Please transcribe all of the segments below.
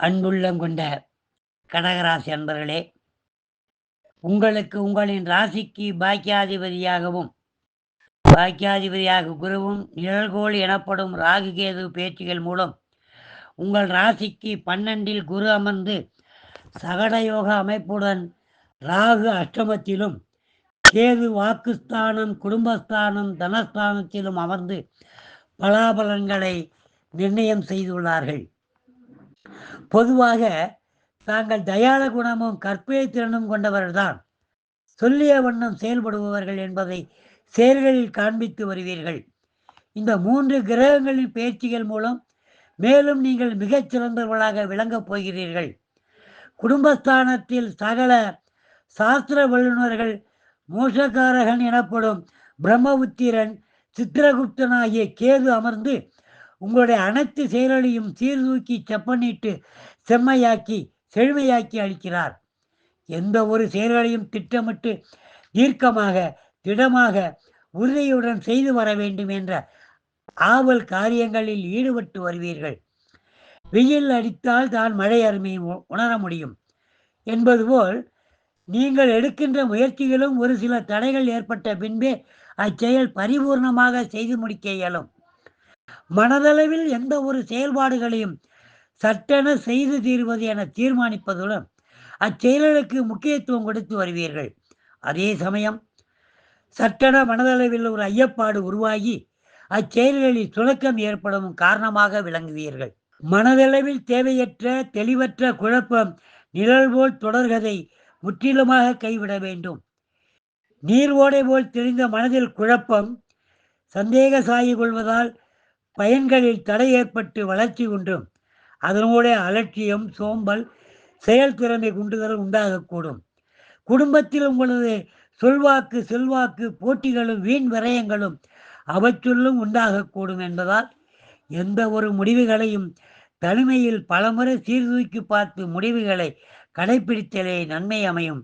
அன்புள்ளம் கொண்ட கடகராசி அன்பர்களே உங்களுக்கு உங்களின் ராசிக்கு பாக்கியாதிபதியாகவும் பாக்கியாதிபதியாக குருவும் நிழல்கோள் எனப்படும் ராகு கேது பேச்சுகள் மூலம் உங்கள் ராசிக்கு பன்னெண்டில் குரு அமர்ந்து சகடயோக அமைப்புடன் ராகு அஷ்டமத்திலும் கேது வாக்குஸ்தானம் குடும்பஸ்தானம் தனஸ்தானத்திலும் அமர்ந்து பலாபலன்களை நிர்ணயம் செய்துள்ளார்கள். பொதுவாக தாங்கள் தயாள குணமும் கற்பனை திறனும் கொண்டவர்கள்தான். சொல்லிய வண்ணம் செயல்படுபவர்கள் என்பதை செயல்களில் காண்பித்து வருவீர்கள். இந்த மூன்று கிரகங்களின் பயிற்சிகள் மூலம் மேலும் நீங்கள் மிகச் சிறந்தவர்களாக விளங்கப் போகிறீர்கள். குடும்பஸ்தானத்தில் சகல சாஸ்திர வல்லுநர்கள் மோசக்காரகன் எனப்படும் பிரம்மபுத்திரன் சித்திரகுப்தன் ஆகிய கேது அமர்ந்து உங்களுடைய அனைத்து செயல்களையும் சீர்தூக்கி செப்பனிட்டு செம்மையாக்கி செழுமையாக்கி அளிக்கிறார் எந்த ஒரு செயல்களையும் திட்டமிட்டு தீர்க்கமாக திடமாக உறுதியுடன் செய்து வர வேண்டும் என்ற ஆவல் காரியங்களில் ஈடுபட்டு வருவீர்கள். வெயில் அடித்தால் தான் மழை அருமையை உணர முடியும். என்பது போல் நீங்கள் எடுக்கின்ற முயற்சிகளும் ஒரு சில தடைகள் ஏற்பட்ட பின்பே அச்செயல் பரிபூர்ணமாக செய்து முடிக்க இயலும். மனதளவில் எந்த ஒரு செயல்பாடுகளையும் சட்டென செய்து தீர்வது என தீர்மானிப்பதுடன் அச்செயல்களுக்கு முக்கியத்துவம் கொடுத்து வருவீர்கள். அதே சமயம் சட்டென மனதளவில் ஒரு ஐயப்பாடு உருவாகி அச்செயல்களில் சுணக்கம் ஏற்படும் காரணமாக விளங்குவீர்கள். மனதளவில் தேவையற்ற தெளிவற்ற குழப்பம் நிழல் போல் தொடர்கதை முற்றிலுமாக கைவிட வேண்டும். நீர் ஓடை போல் தெரிந்த மனதில் குழப்பம் சந்தேக சாயி கொள்வதால் பயன்களில் தடை ஏற்பட்டு வளர்ச்சி உண்டும் அதனோட அலட்சியம் சோம்பல் செயல்திறமை குண்டுதல் உண்டாகக்கூடும். குடும்பத்தில் உங்களது சொல்வாக்கு செல்வாக்கு போட்டிகளும் வீண் விரயங்களும் அவற்றுள்ளும் உண்டாகக்கூடும் என்பதால் எந்த ஒரு முடிவுகளையும் தனிமையில் பலமுறை சீர்தூக்கி பார்த்து முடிவுகளை கடைபிடித்தலே நன்மை அமையும்.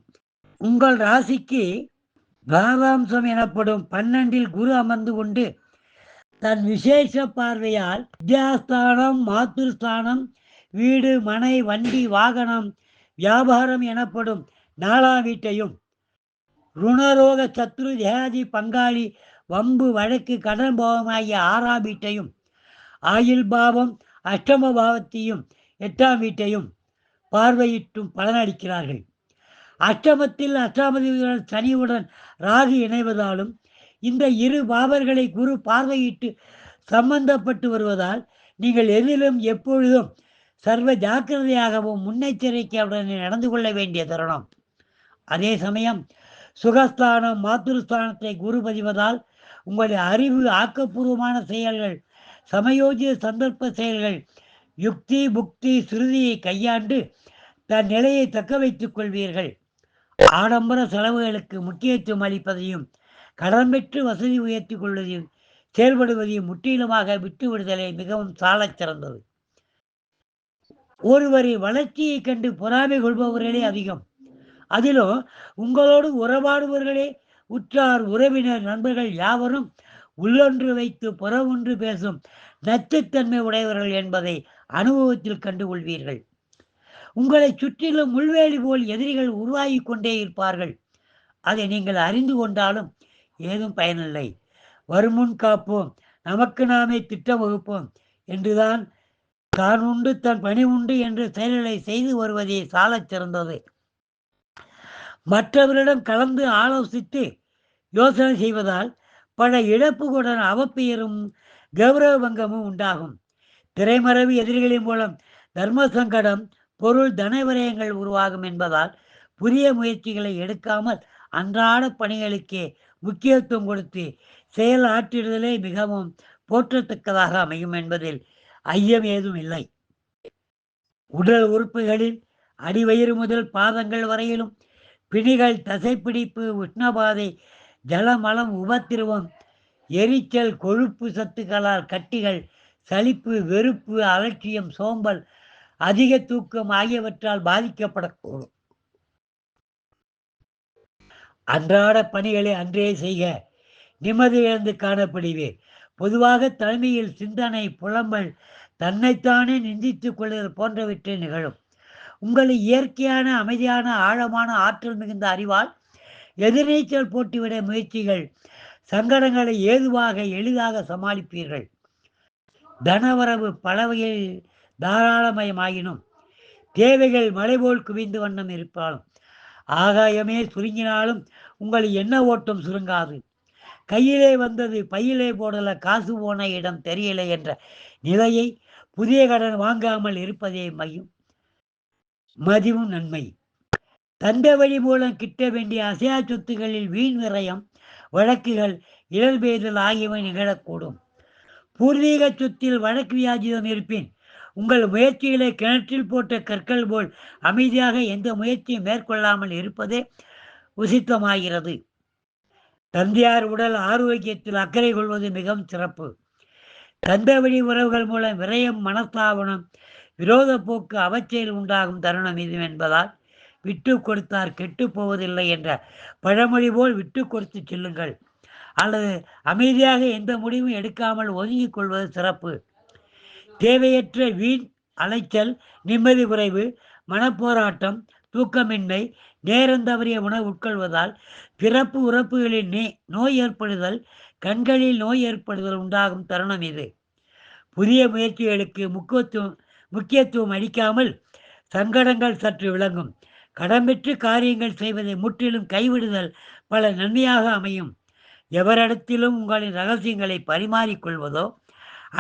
உங்கள் ராசிக்கு பாவாம்சம் எனப்படும் பன்னெண்டில் குரு அமர்ந்து கொண்டு தன் விசேஷ பார்வையால் வித்யாஸ்தானம் மாத்துருஸ்தானம் வீடு மனை வண்டி வாகனம் வியாபாரம் எனப்படும் நாலாம் வீட்டையும் ருணரோக சத்ரு தேகாதி பங்காளி வம்பு வழக்கு கடன் போகமாகிய ஆறாம் வீட்டையும் ஆயுள் பாவம் அஷ்டம பாவத்தையும் எட்டாம் வீட்டையும் பார்வையிட்டும் பலனளிக்கிறார்கள். அஷ்டமத்தில் அஷ்டாமதியுடன் சனியுடன் ராகு இணைவதாலும் இந்த இரு பாபர்களை குரு பார்வையிட்டு சம்பந்தப்பட்டு வருவதால் நீங்கள் எதிலும் எப்பொழுதும் சர்வ ஜாக்கிரதையாகவும் முன்னெச்சரிக்கையுடன் நடந்து கொள்ள வேண்டிய தருணம். அதே சமயம் சுகஸ்தானம் மாத்திருஸ்தானத்தை குரு பதிவதால் உங்களுடைய அறிவு ஆக்கப்பூர்வமான செயல்கள் சமயோஜித சந்தர்ப்ப செயல்கள் யுக்தி புக்தி சுருதியை கையாண்டு தன் நிலையை தக்க வைத்துக் கொள்வீர்கள். ஆடம்பர செலவுகளுக்கு முக்கியத்துவம் அளிப்பதையும் கடன் பெற்று வசதி உயர்த்தி கொள்வதையும் செயல்படுவதையும் முற்றிலுமாக விட்டு விடுதலை மிகவும் சாலச் சிறந்தது. ஒருவரை வளர்ச்சியை கண்டு பொறாமை கொள்பவர்களே அதிகம். அதிலும் உங்களோடு உறவாடுபவர்களே உற்றார் உறவினர் நண்பர்கள் யாவரும் உள்ளொன்று வைத்து புறவொன்று பேசும் நச்சுத்தன்மை உடையவர்கள் என்பதை அனுபவத்தில் கண்டு கொள்வீர்கள் உங்களை சுற்றிலும் முள்வேலி போல் எதிரிகள் உருவாகி கொண்டே இருப்பார்கள். அதை நீங்கள் அறிந்து கொண்டாலும் ஏதும் பயனில்லை. வருமுன் காப்போம். நமக்கு நாமே திட்டம் வகுப்போம். என்றுதான் தான் உண்டு தன் பணி உண்டு என்று செயல்களை செய்து வருவதே சாலச் சிறந்தது. மற்றவரிடம் கலந்து ஆலோசித்து யோசனை செய்வதால் பல இழப்புகளுடன் அவப்பெயரும் கௌரவ பங்கமும் உண்டாகும். திரைமறைவு எதிரிகளின் மூலம் தர்ம சங்கடம் பொருள் தனவிரயங்கள் உருவாகும் என்பதால் புதிய முயற்சிகளை எடுக்காமல் அன்றாட பணிகளுக்கே முக்கியத்துவம் கொடுத்து செயல் ஆற்றிடுதலே மிகவும் போற்றத்தக்கதாக அமையும் என்பதில் ஐயம் ஏதும் இல்லை. உடல் உறுப்புகளில் அடிவயிறு முதல் பாதங்கள் வரையிலும் பிணிகள் தசைப்பிடிப்பு உஷ்ணபாதை ஜலமலம் உபத்திருவம் எரிச்சல் கொழுப்பு சத்துக்களால் கட்டிகள் சலிப்பு வெறுப்பு அலட்சியம் சோம்பல் அதிக தூக்கம் ஆகியவற்றால் பாதிக்கப்படக்கூடும். அன்றாட பணிகளை அன்றே செய்க. நிம்மதி இழந்து காணப்படுவீர். பொதுவாக தலைமையில் சிந்தனை புலம்பல் தன்னைத்தானே நிந்தித்துக் கொள்வது போன்றவற்றை நிகழும். உங்களை இயற்கையான அமைதியான ஆழமான ஆற்றல் மிகுந்த அறிவால் எதிர்நீச்சல் போட்டிவிட முயற்சிகள் சங்கடங்களை ஏதுவாக எளிதாக சமாளிப்பீர்கள். தனவரவு பல வகையில் தாராளமயமாயினும் தேவைகள் மலைபோல் குவிந்து வண்ணம் இருப்பாலும் ஆகாயமே சுருங்கினாலும் உங்கள் என்ன ஓட்டம் சுருங்காது. கையிலே வந்தது பையிலே போடல காசு போன இடம் தெரியல என்ற நிலையை புதிய கடன் வாங்காமல் இருப்பதே மையும் மதிவும் நன்மை. தந்த வழி மூலம் கிட்ட வேண்டிய அசையா சொத்துகளில் வீண் விரயம் வழக்குகள் இழல்பெய்தல் ஆகியவை நிகழக்கூடும். பூர்வீக சொத்தில் வழக்கு வியாஜிதம் இருப்பின். உங்கள் முயற்சிகளை கிணற்றில் போட்ட கற்கள் போல் அமைதியாக எந்த முயற்சியும் மேற்கொள்ளாமல் இருப்பதே உசித்தமாகிறது. தந்தையார் உடல் ஆரோக்கியத்தில் அக்கறை கொள்வது மிகவும் சிறப்பு. தந்தை வழி உறவுகள் மூலம் விரயம் மனஸ்தாபனம் விரோத போக்கு அவச்சையில் உண்டாகும் தருணம் இது என்பதால் விட்டு கொடுத்தார் கெட்டு போவதில்லை என்ற பழமொழி போல் விட்டு கொடுத்து செல்லுங்கள். அல்லது அமைதியாக எந்த முடிவும் எடுக்காமல் ஒதுங்கிக் கொள்வது சிறப்பு. தேவையற்ற வீண் அலைச்சல் நிம்மதி குறைவு மனப்போராட்டம் தூக்கமின்மை நேரம் தவறிய உணவு உட்கொள்வதால் பிறப்பு உறப்புகளில் நே நோய் ஏற்படுதல் கண்களில் நோய் ஏற்படுதல் உண்டாகும் தருணம் இது. புதிய முயற்சிகளுக்கு முக்கியத்துவம் முக்கியத்துவம் அளிக்காமல் சங்கடங்கள் சற்று விளங்கும். கடம்பெற்று காரியங்கள் செய்வதை முற்றிலும் கைவிடுதல் பல நன்மையாக அமையும். எவரிடத்திலும் உங்களின் ரகசியங்களை பரிமாறிக்கொள்வதோ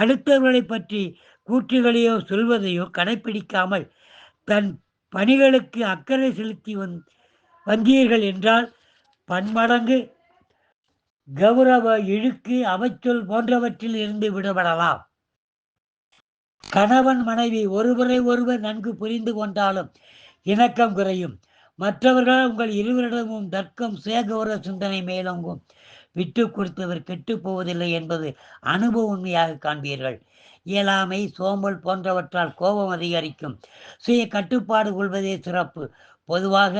அடுத்தவர்களை பற்றி கூற்றுகளையோ சொல்வதையோ கடைப்பிடிக்காமல் தன் பணிகளுக்கு அக்கறை செலுத்தி வந் வந்தீர்கள் என்றால் பன்மடங்கு கௌரவ இழுக்கு அமைச்சொல் போன்றவற்றில் இருந்து விடுபடலாம். கணவன் மனைவி ஒருவரை ஒருவர் நன்கு புரிந்து கொண்டாலும் இணக்கம் குறையும். மற்றவர்களால் உங்கள் இருவரிடமும் தர்க்கம் சுயகௌரவ சிந்தனை மேலோங்கும். விட்டு கொடுத்தவர் கெட்டு போவதில்லை என்பது அனுபவ உண்மையாக காண்பீர்கள். இயலாமை சோம்பல் போன்றவற்றால் கோபம் அதிகரிக்கும். சுய கட்டுப்பாடு கொள்வதே சிறப்பு. பொதுவாக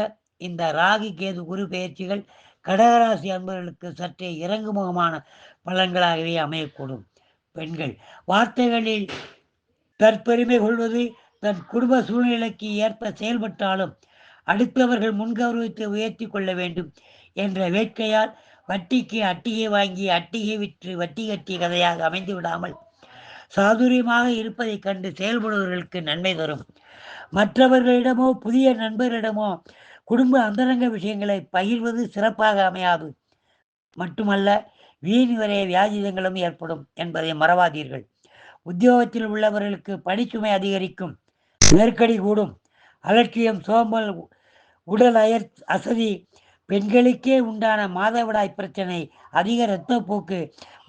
இந்த ராகி கேது குரு பயிற்சிகள் கடகராசி அன்பர்களுக்கு சற்றே இறங்குமுகமான பலன்களாகவே அமையக்கூடும். பெண்கள் வார்த்தைகளில் தற்பெருமை கொள்வது தன் குடும்ப சூழ்நிலைக்கு ஏற்ப செயல்பட்டாலும் அடுத்தவர்கள் முன்கௌரவத்தை உயர்த்தி கொள்ள வேண்டும் என்ற வேட்கையால் வட்டிக்கு அட்டிகை வாங்கி அட்டிகை விற்று வட்டி கட்டிய கதையாக அமைந்து விடாமல் சாதுரியமாக இருப்பதைக் கண்டு செயல்படுவர்களுக்கு நன்மை தரும். மற்றவர்களிடமோ புதிய நண்பரிடமோ குடும்ப அந்தரங்க விஷயங்களை பகிர்வது சிறப்பாக அமையாது. மட்டுமல்ல வீண் வரைய வியாஜிதங்களும் ஏற்படும் என்பதை மறவாதீர்கள். உத்தியோகத்தில் உள்ளவர்களுக்கு பணிச்சுமை அதிகரிக்கும் நெருக்கடி கூடும் அலட்சியம் சோம்பல் உடல் அயர் அசதி பெண்களுக்கே உண்டான மாதவிடாய் பிரச்சனை அதிக இரத்தப்போக்கு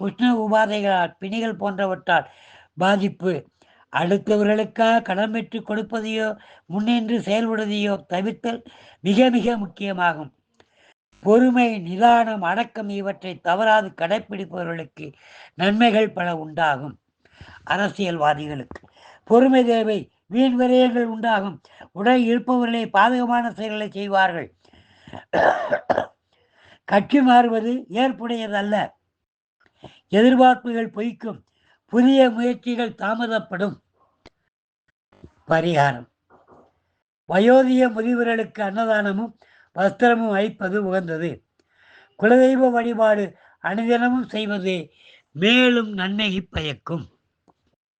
உஷ்ண உபாதைகளால் பிணிகள் போன்றவற்றால் பாதிப்பு. அடுத்தவர்களுக்காக கடன் பெற்று கொடுப்பதையோ முன்னின்று செயல்படுவதையோ தவிர்த்தல் மிக மிக முக்கியமாகும். பொறுமை நிதானம் அடக்கம் இவற்றை தவறாது கடைப்பிடிப்பவர்களுக்கு நன்மைகள் பல உண்டாகும். அரசியல்வாதிகளுக்கு பொறுமை தேவை வீண் விரயங்கள் உண்டாகும். உடல் இருப்பவர்களே பாதகமான செயல்களை செய்வார்கள். கட்சி மாறுவது ஏற்புடையதல்ல எதிர்பார்ப்புகள் பொய்க்கும் புதிய முயற்சிகள் தாமதப்படும். பரிகாரம். வயோதிய முதியவர்களுக்கு அன்னதானமும் வஸ்திரமும் வைப்பது உகந்தது. குலதெய்வ வழிபாடு அனுதினமும் செய்வது மேலும் நன்மை பயக்கும்.